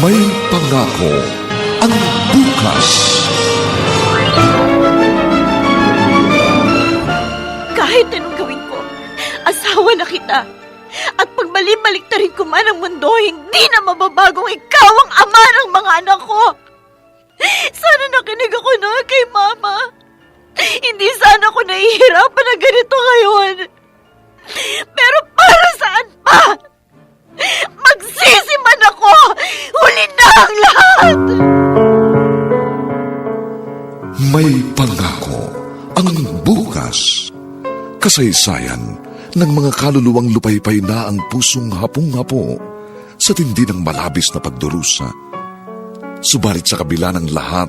May pangako ang bukas. Kahit anong gawin ko, asawa na kita. At pag balik ta rin ko man ang mundo, hindi na mababagong ikaw ang ama ng mga anak ko. Sana nakinig ako na kay mama. Hindi sana ako nahihirapan na ganito ngayon. Pero para saan pa? Magsisi man ako! Huli na ang lahat! May pangako ang bukas. Kasaysayan ng mga kaluluwang lupaypay na ang pusong hapong-hapo sa tindi ng malabis na pagdurusa. Subalit sa kabila ng lahat,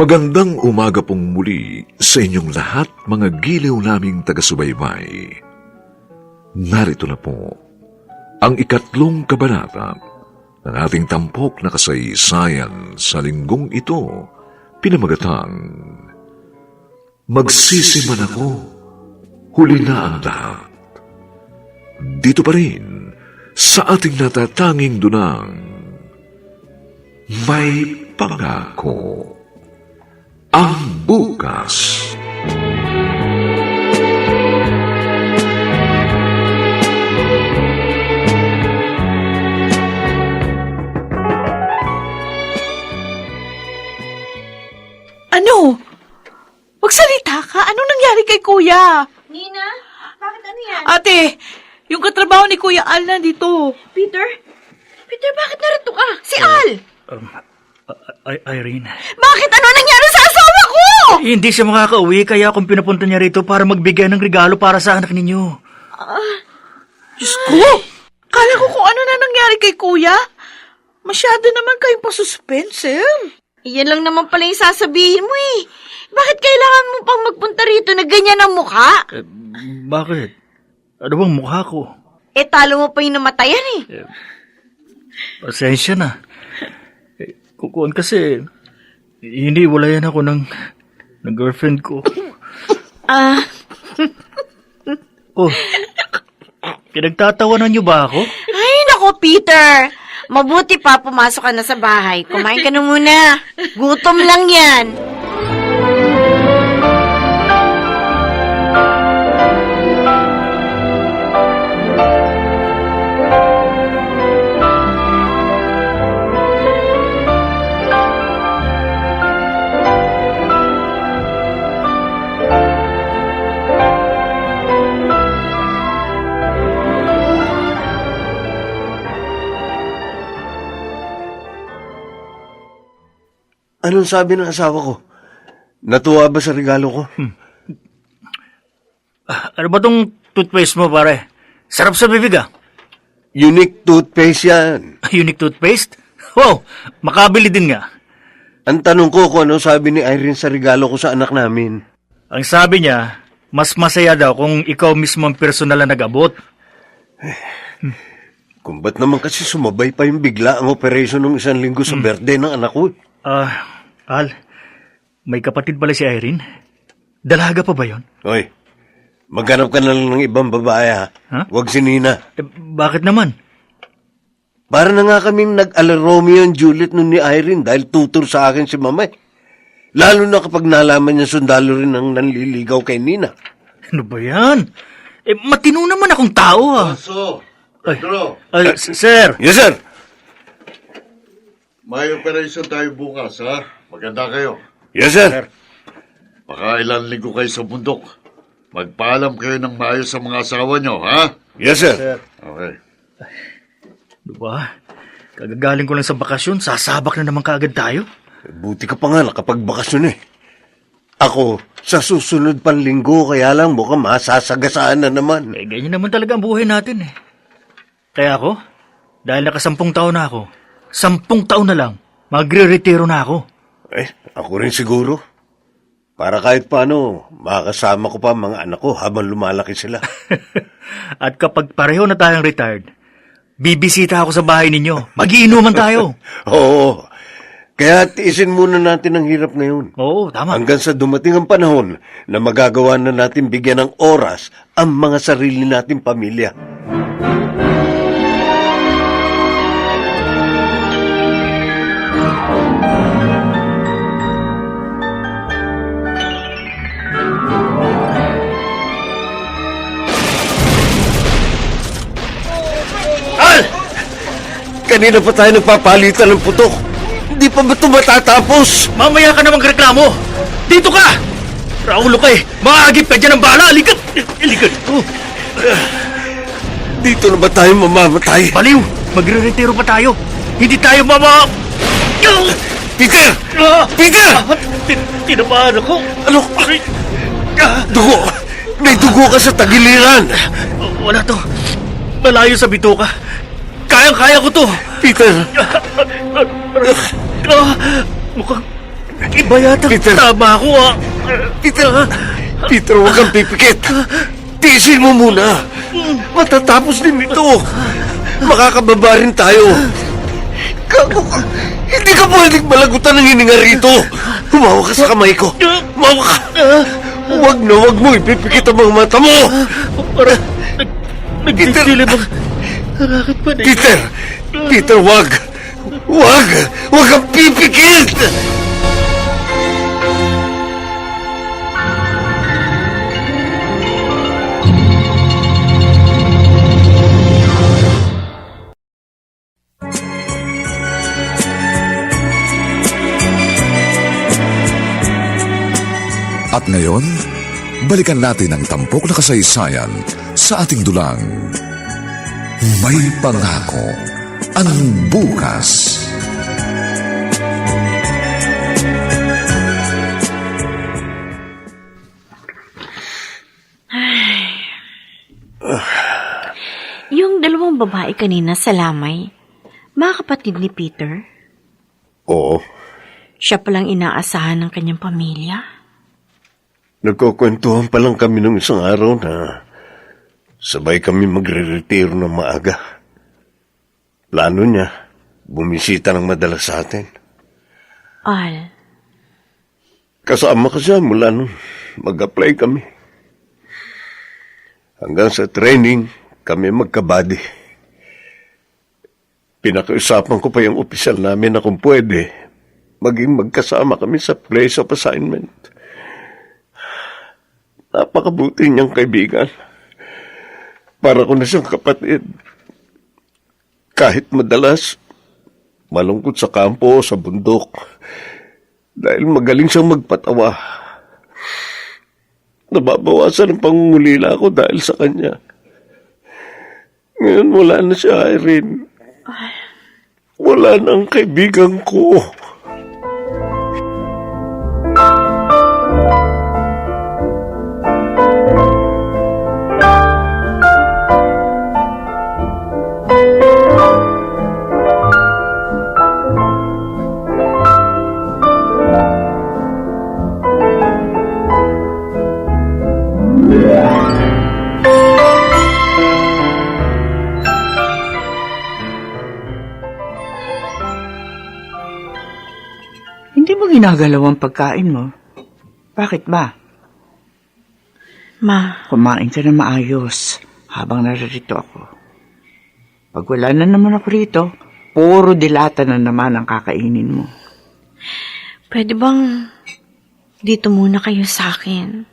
Magandang umaga pong muli sa inyong lahat mga giliw naming taga-subaybay. Narito na po ang ikatlong kabanata ng ating tampok na kasaysayan sa linggong ito, pinamagatang Magsisiman ako, huli na ang lahat. Dito pa rin sa ating natatanging dunang may pangako ang bukas. Ano? Magsalita ka? Anong nangyari kay kuya? Nina, bakit ano yan? Ate, yung katrabaho ni Kuya Al nandito. Peter? Peter, bakit narito ka? Si Al! Um, I- Irene. Bakit ano nangyari sa asawa ko? Hindi siya makakauwi kaya akong pinapunta niya rito para magbigay ng regalo para sa anak ninyo. Diyos ko! Kala ko kung ano na nangyari kay kuya. Masyado naman kayong pasuspense, eh. Iyan lang naman pala yung sasabihin mo eh. Bakit kailangan mo pang magpunta rito na ganyan ang mukha? Eh, bakit? Ano bang mukha ko? Eh, talo mo pa yung namatayan eh. Pasensya na. Kukuan kasi, hindi walayan ako ng, ng girlfriend ko. Ah, Oh, pinagtatawanan niyo ba ako? ay nako Peter. Mabuti pa pumasok ka na sa bahay. Kumain ka na muna. Gutom lang yan. Anong sabi ng asawa ko? Natuwa ba sa regalo ko? Ano ba tong toothpaste mo, pare? Sarap sa bibig ah. Unique toothpaste yan. Unique toothpaste? Wow, makabili din nga. Ang tanong ko kung ano sabi ni Irene sa regalo ko sa anak namin. Ang sabi niya, mas masaya daw kung ikaw mismo ang personal na nag-abot. Kung ba't naman kasi sumabay pa yung bigla ang operation ng isang linggo sa birthday ng anak ko. Ah, Al, may kapatid pala si Irene. Dalaga pa ba yon? Hoy, maghanap ka na lang ng ibang babae ha. Ha? Huwag si Nina. Eh, bakit naman? Para na nga kaming nag-ala Romeo and Juliet nun ni Irene dahil tutor sa akin si Mama. eh. Lalo na kapag nalaman niya sundalo rin ang nanliligaw kay Nina. Ano ba yan? Eh, matino naman akong tao ah. So, Ay, Pedro, ay, sir, Yes, sir. may operation tayo bukas, ha? Maganda kayo. Yes, sir. Baka ilan linggo kayo sa bundok. Magpaalam kayo ng maayos sa mga asawa nyo, ha? Yes, sir. Okay. Di ba? Kagagaling ko lang sa bakasyon, sasabak na naman kaagad tayo. Buti ka pa nga nakapagbakasyon eh. Ako, sa susunod pang linggo, kaya lang mukhang masasagasaan na naman. Eh, ganyan naman talaga ang buhay natin eh. Kaya ako, dahil nakasampung taon na ako, sampung taon na lang, magre-retiro na ako. Eh, ako rin siguro. Para kahit paano, makakasama ko pa ang mga anak ko habang lumalaki sila. At kapag pareho na tayong retired, bibisita ako sa bahay ninyo. Magiinuman tayo. Oo. Kaya tiisin muna natin ang hirap ngayon. Oo, tama. Hanggang sa dumating ang panahon na magagawa na natin bigyan ng oras ang mga sarili nating pamilya. Al! Kanina pa tayo nagpapalitan ng putok. Hindi pa ba ito matatapos? Mamaya ka namang reklamo. Dito ka! Raulo ka eh. Maagip ka dyan ng bala. Alikat! Alikat! Oh, Dito na ba tayo mamamatay? baliw! Magre-retiro pa tayo. Hindi tayo mama... Peter! Ah! Peter! Ah, tin- Tinamaan ako. Ano? Ah, Dugo! May dugo ka sa tagiliran! wala to. Malayo sa bituka. Kayang-kaya ko to. Peter! Ah, mukhang iba yata. Peter. Tama ako ah. Peter! Peter, huwag kang pipikit! Tiisin mo muna! Matatapos din ito! Makakababa rin tayo! Gago ka! Hindi ka pwedeng malagutan ng hininga rito! Humawa ka sa kamay ko! Humawa ka! Huwag na huwag mo ipipikit ang mga mata mo! Para nag, nagsisilip ang raket pa na Peter! Peter, wag! Wag! Wag kang pipikit! At ngayon, balikan natin ang tampok na kasaysayan sa ating dulang. May pangako ang bukas. Yung dalawang babae kanina sa lamay, mga kapatid ni Peter, Oo, siya palang inaasahan ng kanyang pamilya. nagkukwentuhan pa lang kami nung isang araw na sabay kami magre-retiro ng maaga. Plano niya, bumisita ng madalas sa atin. Al, Kasama ka siya mula nung mag-apply kami. Hanggang sa training, kami magkabady. Pinakiusapan ko pa yung opisyal namin na kung pwede, maging magkasama kami sa place of assignment. Napakabuti niyang kaibigan. Para ko na siyang kapatid. Kahit madalas, malungkot sa kampo sa bundok. Dahil magaling siyang magpatawa. Nababawasan ang pangungulila ko dahil sa kanya. Ngayon wala na siya, Irene. Wala na ang kaibigan ko. Ginagalaw ang pagkain mo? Bakit ba? Ma, Kumain ka na maayos habang naririto ako. Pag wala na naman ako rito, puro dilata na naman ang kakainin mo. pwede bang dito muna kayo sa akin?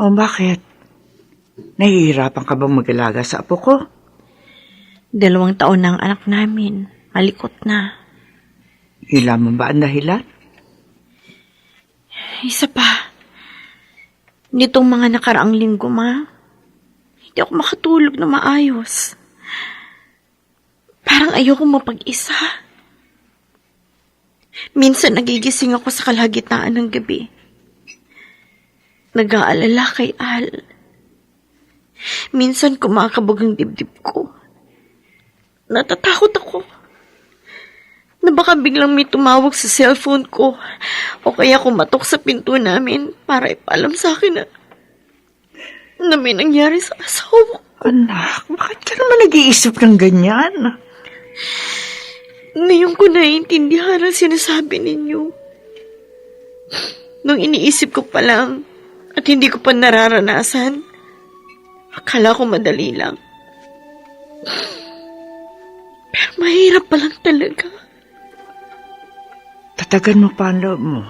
O bakit? Nahihirapan ka bang mag-alaga sa apo ko? Dalawang taon na ang anak namin. Malikot na. Hila mo ba ang dahilan? Isa pa. Nitong mga nakaraang linggo, ma, hindi ako makatulog na maayos. Parang ayoko mapag-isa. Minsan nagigising ako sa kalagitnaan ng gabi. Nag-aalala kay Al. Minsan kumakabog ang dibdib ko. Natatakot ako na baka biglang may tumawag sa cellphone ko o kaya kumatok sa pinto namin para ipalam sa akin na, na may nangyari sa asawa ko. Anak, bakit ka naman nag-iisip ng ganyan? Ngayon ko naiintindihan ang sinasabi ninyo. Nung iniisip ko pa lang at hindi ko pa nararanasan, akala ko madali lang. Pero mahirap pa lang talaga. Tatagan mo pa ang loob mo.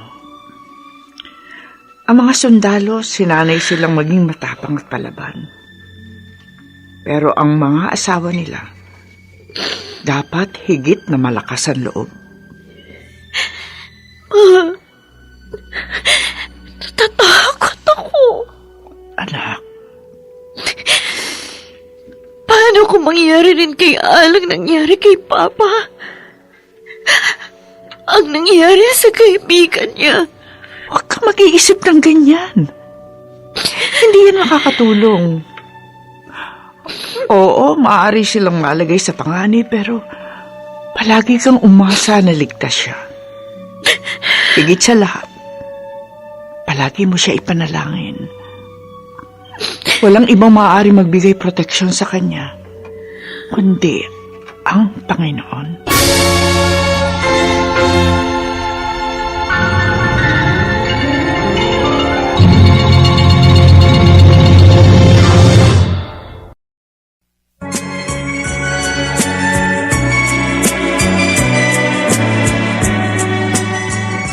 Ang mga sundalo, sinanay silang maging matapang at palaban. Pero ang mga asawa nila, dapat higit na malakas ang loob. Natatakot ako. Anak, Paano kung mangyari rin kay Al ang nangyari kay Papa? Ang nangyari sa kaibigan niya. huwag ka mag-iisip ng ganyan. Hindi yan nakakatulong. Oo, maaari silang malagay sa panganib, pero palagi kang umasa na ligtas siya. Higit sa lahat, palagi mo siya ipanalangin. Walang ibang maaari magbigay proteksyon sa kanya, kundi ang Panginoon.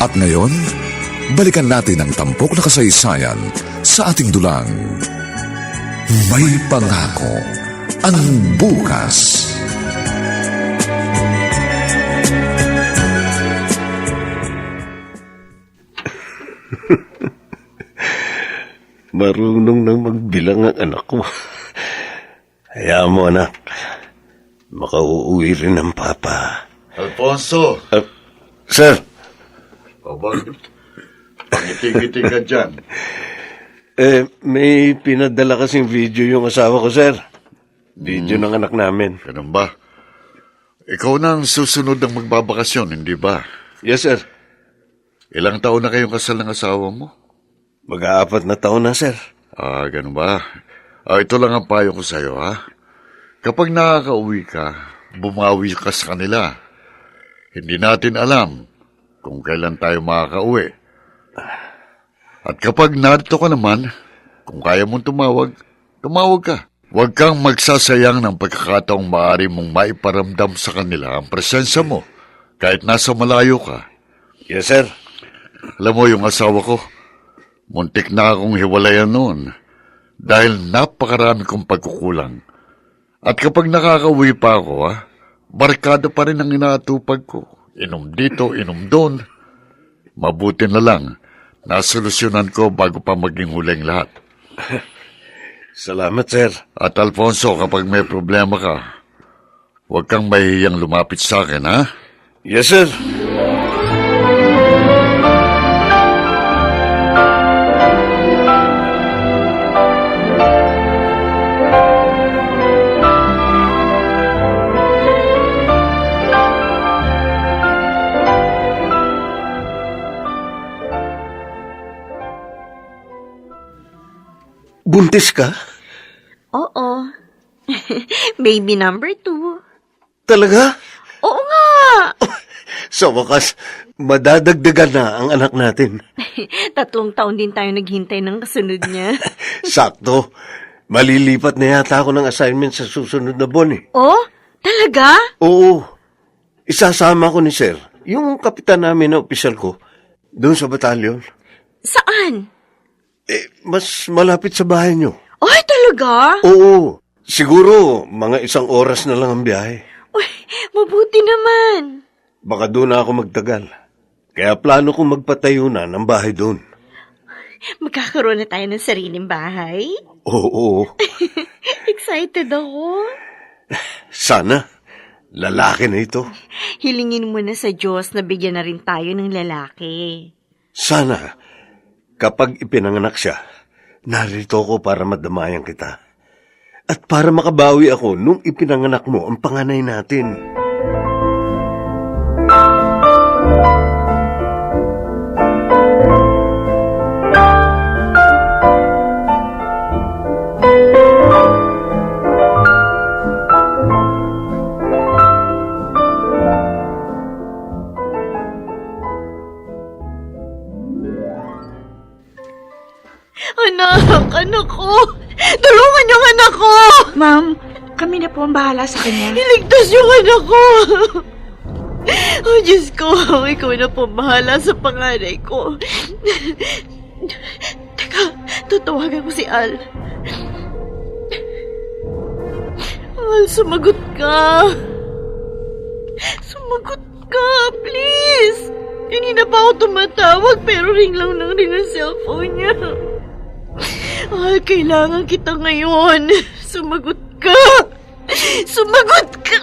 At ngayon, balikan natin ang tampok na kasaysayan sa ating dulang. May pangako ang bukas. Marunong nang magbilang ang anak ko. Hayaan mo, anak. Makauuwi rin ang papa. Alfonso! Ah, sir, O bakit? Pangiti-ngiti ka dyan. eh, may pinadala kasing video yung asawa ko, sir. Video ng anak namin. Ganun ba? Ikaw na ang susunod ng magbabakasyon, hindi ba? Yes, sir. Ilang taon na kayong kasal ng asawa mo? Mag-aapat na taon na, sir. Ah, ganun ba? Ah, ito lang ang payo ko sa'yo, ha? Kapag nakakauwi ka, bumawi ka sa kanila. Hindi natin alam kung kailan tayo makakauwi. At kapag narito ka naman, kung kaya mong tumawag, tumawag ka. Huwag kang magsasayang ng pagkakataong maaari mong maiparamdam sa kanila ang presensya mo, kahit nasa malayo ka. Yes, sir. Alam mo yung asawa ko, muntik na akong hiwalayan noon dahil napakarami kong pagkukulang. At kapag nakakauwi pa ako, ha, barkada pa rin ang inaatupag ko. Inom dito, inom doon. Mabuti na lang, nasolusyonan ko bago pa maging huling lahat. Salamat, sir. At Alfonso, kapag may problema ka, huwag kang mahihiyang lumapit sa akin, ha? Yes, sir. Buntis ka? Oo. Baby number two. Talaga? Oo nga. Sa wakas, madadagdagan na ang anak natin. Tatlong taon din tayo naghintay ng kasunod niya. Sakto. Malilipat na yata ako ng assignment sa susunod na buwan eh. oh? Talaga? Oo. Isasama ko ni Sir, yung kapitan namin na opisyal ko, doon sa batalyon. Saan? Eh, mas malapit sa bahay nyo. Ay, talaga? Oo. Siguro, mga isang oras na lang ang biyahe. Uy, mabuti naman. Baka doon na ako magtagal. Kaya plano kong magpatayo na ng bahay doon. Magkakaroon na tayo ng sariling bahay. Oo. Excited ako. Sana. Lalaki na ito. Hilingin mo na sa Diyos na bigyan na rin tayo ng lalaki. Sana. Kapag ipinanganak siya, narito ko para madamayan kita. At para makabawi ako nung ipinanganak mo ang panganay natin. Anak, anak ko! Tulungan yung anak ko! Ma'am, kami na po ang bahala sa kanya. Iligtas yung anak ko! Oh, Diyos ko, ikaw na po bahala sa panganay ko. Teka, tatawagan ko si Al. Al, sumagot ka. Sumagot ka, please. Kanina pa ako tumatawag pero ring lang nang ring ang cellphone niya. Al, kailangan kita ngayon. Sumagot ka. Sumagot ka.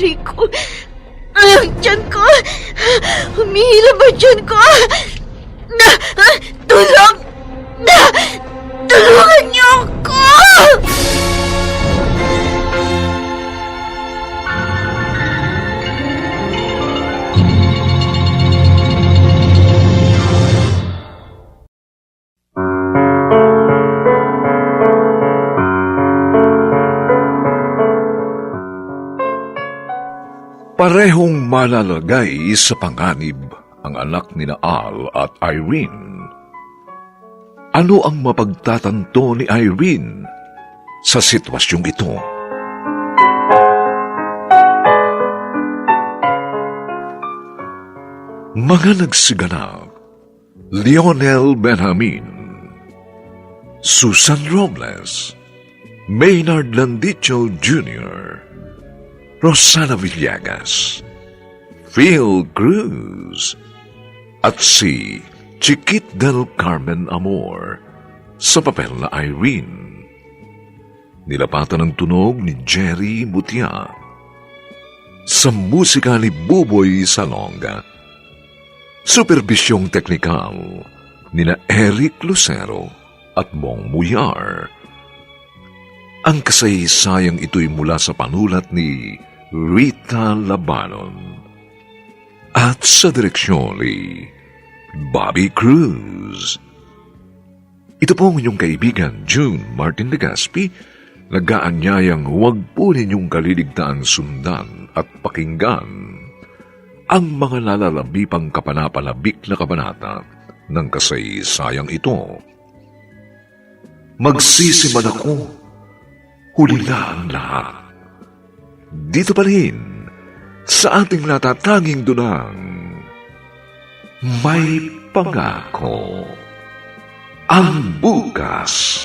Rico, ang tiyan ko. Humihila ba tiyan ko? Na, tulong! Malalagay sa panganib ang anak ni Al at Irene. Ano ang mapagtatanto ni Irene sa sitwasyong ito? Mga nagsiganap, Lionel Benjamin, Susan Robles, Maynard Landicho Jr., Rosana Villegas, Phil Cruz, at si Chiquit del Carmen Amor sa papel na Irene. Nilapatan ng tunog ni Jerry Mutia. Sa musika ni Buboy Salonga. Superbisyong teknikal ni na Eric Lucero at Bong Muyar. Ang kasaysayang ito'y mula sa panulat ni Rita Labanon at sa direksyon ni Bobby Cruz. Ito po ang inyong kaibigan June Martin Legaspi, nag-aanyayang huwag po ninyong kaliligtaan sundan at pakinggan ang mga nalalabipang kapanapanabik na kabanata ng kasaysayang ito. Magsisiman ako huli na ang lahat. Dito pa rin, sa ating natatanging dunang, may pangako. Ang bukas.